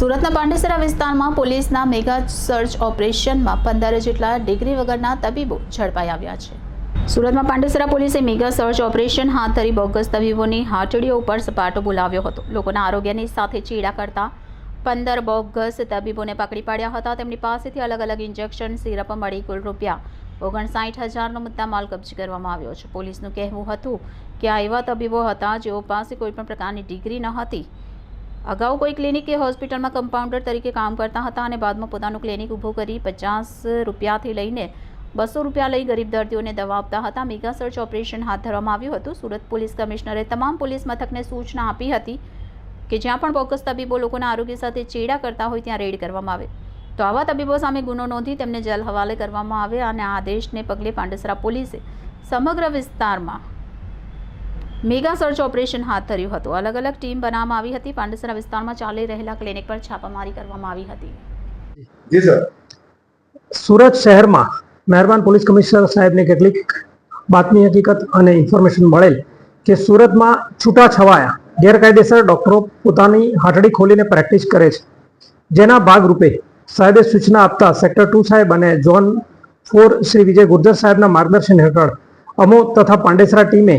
સુરતના પાંડેસરા વિસ્તારમાં પોલીસના મેગા સર્ચ ઓપરેશનમાં પંદર જેટલા ડિગ્રી વગરના તબીબો ઝડપાઈ આવ્યા છે. સુરતમાં પાંડેસરા પોલીસે મેગા સર્ચ ઓપરેશન હાથ ધરી બોગસ તબીબોની હાટડીઓ ઉપર સપાટો બોલાવ્યો હતો. લોકોના આરોગ્યની સાથે ચીડા કરતા પંદર બોગસ તબીબોને પકડી પાડ્યા હતા. તેમની પાસેથી અલગ અલગ ઇન્જેક્શન, સિરપ મળી કુલ રૂપિયા ઓગણસાઠ હજારનો મુદ્દામાલ કબજે કરવામાં આવ્યો છે. પોલીસનું કહેવું હતું કે આ એવા તબીબો હતા જેઓ પાસે કોઈપણ પ્રકારની ડિગ્રી ન હતી. અગાઉ કોઈ ક્લિનિક કે હોસ્પિટલમાં કમ્પાઉન્ડર તરીકે કામ કરતા હતા અને બાદમાં પોતાનું ક્લિનિક ઊભું કરી પચાસ રૂપિયાથી લઈને બસો રૂપિયા લઈ ગરીબ દર્દીઓને દવા આપતા હતા. મેગા સર્ચ ઓપરેશન હાથ ધરવામાં આવ્યું હતું. સુરત પોલીસ કમિશનરે તમામ પોલીસ મથકને સૂચના આપી હતી કે જ્યાં પણ બોગસ તબીબો લોકોના આરોગ્ય સાથે ચેડા કરતા હોય ત્યાં રેડ કરવામાં આવે. તો આવા તબીબો સામે ગુનો નોંધી તેમને જેલ હવાલે કરવામાં આવે અને આ આદેશને પગલે પાંડેસરા પોલીસે સમગ્ર વિસ્તારમાં મેગા સર્ચ ઓપરેશન હાથ ધર્યું હતું. અલગ અલગ ટીમ બનાવવામાં આવી હતી. પાંડેસરા વિસ્તારમાં ચાલી રહેલા ક્લિનિક પર છાપામારી કરવામાં આવી હતી. જી સર. સુરત શહેરમાં મહેરબાન પોલીસ કમિશનર સાહેબને કેટલીક બાતમી હકીકત અને ઇન્ફોર્મેશન મળેલ કે સુરતમાં છૂટા છવાયા ગેરકાયદેસર ડોક્ટરો પોતાની હાટડી ખોલીને પ્રેક્ટિસ કરે છે. જેના ભાગરૂપે સાહેબે સૂચના આપતા સેક્ટર ટુ સાહેબ અને ઝોન ફોર શ્રી વિજય ગુર્જર સાહેબના માર્ગદર્શન હેઠળ અમો તથા પાંડેસરા ટીમે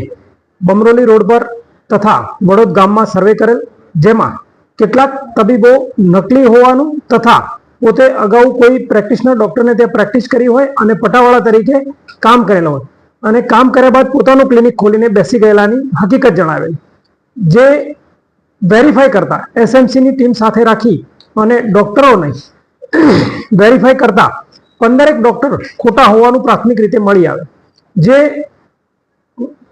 બમરોલી રોડ પર તથા વડોદ ગામમાં સર્વે કરેલ, જેમાં કેટલાક તબીબો નકલી હોવાનું તથા પોતે અગાઉ કોઈ પ્રેક્ટિશનર ડોક્ટરને ત્યાં પ્રેક્ટિસ કરી હોય અને પટાવાળા તરીકે કામ કરેલો હોય. અને કામ કર્યા બાદ પોતાનું ક્લિનિક ખોલીને બેસી ગયેલાની હકીકત જણાવેલી. જે વેરીફાઈ કરતા એસએમસીની ટીમ સાથે રાખી અને ડૉક્ટરોને વેરીફાઈ કરતા પંદરેક ડૉક્ટર ખોટા હોવાનું પ્રાથમિક રીતે મળી આવે. જે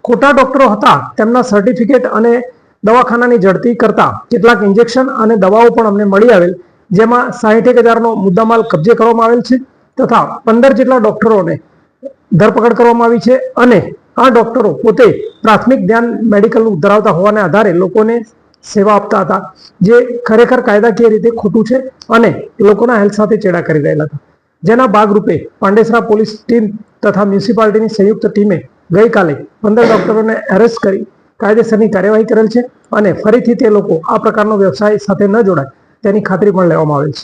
ખોટા ડોક્ટરો હતા, તેમના સર્ટિફિકેટ અને દવાખાનાની ઝડપી કરતા કેટલાક ઇન્જેક્શન અને દવાઓ પણ અમને મળી આવેલ, જેમાં સાહીઠ હજારનો મુદ્દામાલ કબજે કરવામાં આવેલ છે તથા પંદર જેટલા ડોક્ટરોને ધરપકડ કરવામાં આવી છે અને આ ડોક્ટરો પોતે પ્રાથમિક ધ્યાન મેડિકલ ધરાવતા હોવાને આધારે લોકોને સેવા આપતા હતા, જે ખરેખર કાયદાકીય રીતે ખોટું છે અને લોકોના હેલ્થ સાથે ચેડા કરી રહેલા હતા. જેના ભાગરૂપે પાંડેસરા પોલીસ ટીમ તથા મ્યુનિસિપાલિટીની સંયુક્ત ટીમે ગઈકાલે પંદર ડોક્ટરોને એરેસ્ટ કરી કાયદેસરની કાર્યવાહી કરેલ છે અને ફરીથી તે લોકો આ પ્રકારનો વ્યવસાય સાથે ન જોડાય તેની ખાતરી પણ લેવામાં આવેલ છે.